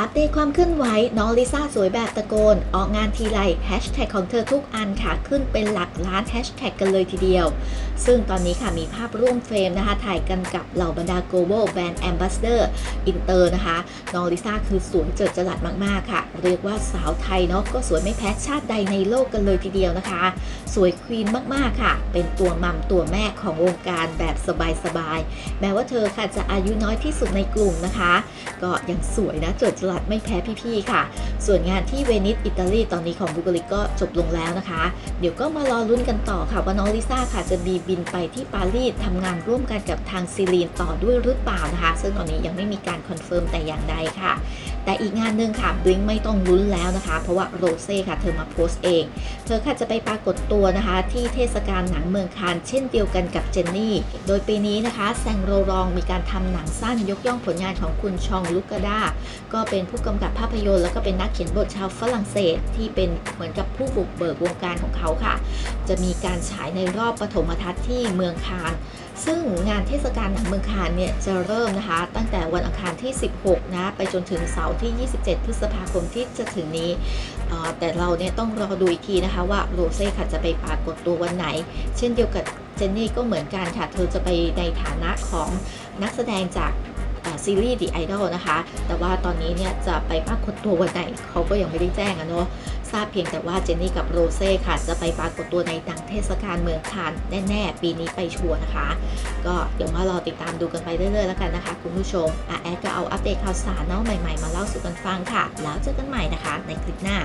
อัปเดตความเคลื่อนไหวน้องลิซ่าสวยแบบตะโกน ออกงานทีไรแฮชแท็กของเธอทุกอันค่ะ ขึ้นเป็นหลักล้านแฮชแท็กกันเลยทีเดียว ซึ่งตอนนี้ค่ะมีภาพร่วมเฟรมนะคะ ถ่ายกันกับเหล่าบรรดา global brand ambassador อินเตอร์นะคะ น้องลิซ่าคือสวยเจิดจรัสมากๆค่ะ เรียกว่าสาวไทยเนาะก็สวยไม่แพ้ชาติใดในโลกกันเลยทีเดียวนะคะ สวยควีนมากๆค่ะ เป็นตัวมัมตัวแม่ของวงการแบบสบายๆแม้ว่าเธอค่ะจะอายุน้อยที่สุดในกลุ่มนะคะ ก็ยังสวยนะเจิดจรัสไม่แพ้พี่ๆค่ะ ส่วนงานที่เวนิสอิตาลีตอนนี้ของบุกลิกก็จบลงแล้วนะคะ เดี๋ยวก็มารอลุ้นกันต่อค่ะว่าน้องลิซ่าค่ะจะมีบินไปที่ปารีสทำงานร่วมกันกับทางซีรีนต่อด้วยหรือเปล่านะคะ ซึ่งตอนนี้ยังไม่มีการคอนเฟิร์มแต่อย่างใดค่ะ แต่อีกงานหนึ่งค่ะบลิงไม่ต้องลุ้นแล้วนะคะ เพราะว่าโรเซ่ค่ะเธอมาโพสต์เอง เธอค่ะจะไปปรากฏตัวนะคะ ที่เทศกาลหนังเมืองคานเช่นเดียวกันกับเจนนี่ โดยปีนี้นะคะแซงโรรองมีการทำหนังสั้นยกย่องผลงานของคุณชองลุกกาดาก็เป็น็นผู้กำกับภาพยนตร์ แล้วก็เป็นนักเขียนบทชาวฝรั่งเศสที่เป็นเหมือนกับผู้บุกเบิกวงการของเขาค่ะ จะมีการฉายในรอบปฐมทัศน์ที่เมืองคานซึ่งงานเทศกาลหนังเมืองคานเนี่ยจะเริ่มนะคะ ตั้งแต่วันอังคารที่ 16 นะ ไปจนถึงเสาร์ที่ 27 พฤษภาคมที่จะถึงนี้ แต่เราเนี่ยต้องรอดูอีกทีนะคะว่าโรเซ่ค่ะจะไปปรากฏตัววันไหน เช่นเดียวกับเจนนี่ก็เหมือนกันค่ะ เธอจะไปในฐานะของนักแสดงจาก ซีรีส์ The Idol นะคะ แต่ว่าตอนนี้เนี่ยจะไปปรากฏตัววันไหนเขาก็ยังไม่ได้แจ้งอะเนาะทราบเพียงแต่ว่าเจนนี่กับโรเซ่ค่ะ จะไปปรากฏตัวในหนังเทศกาลเมืองคานแน่ๆ ปีนี้ไปชัวร์นะคะ ก็เดี๋ยวมารอติดตามดูกันไปเรื่อยๆแล้วกันนะคะ คุณผู้ชมอะแอดก็เอาอัปเดตข่าวสารเนาะใหม่ๆ มาเล่าสู่กันฟังค่ะ แล้วเจอกันใหม่นะคะ ในคลิปหน้า